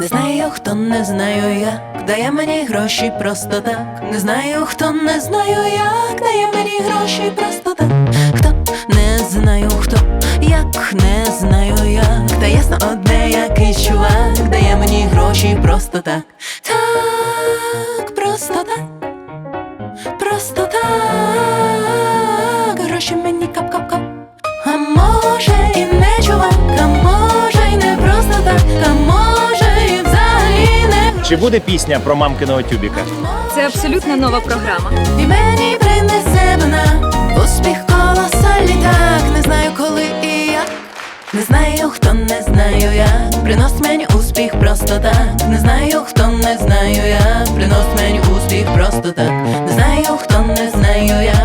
Не знаю, хто не знаю як, дає мені гроші просто так. Не знаю, хто не знаю як, дає мені гроші просто так. Хто не знаю хто, як не знаю як. Та ясно одне якийсь чувак, дає мені гроші просто так. Так, просто так. Просто так, Чи буде пісня про мамкиного тюбіка? Це абсолютно нова програма. і мені принесе вона. Успіх колосальний так, не знаю коли і як. Не знаю, хто не знаю як Приносить мені успіх просто так. Не знаю, хто не знаю як Приносить мені успіх просто так. Не знаю, хто не знаю як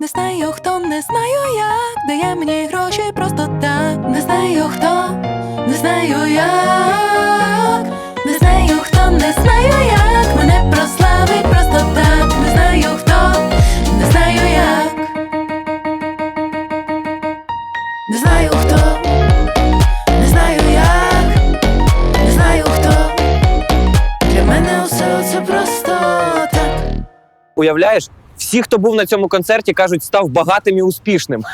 Не знаю хто, не знаю як дає мені гроші просто так. Не знаю хто, не знаю як. Не знаю хто, не знаю як мене прославить просто так. Не знаю хто, не знаю як. Не знаю хто. Уявляєш, всі, хто був на цьому концерті, кажуть, став багатим і успішним.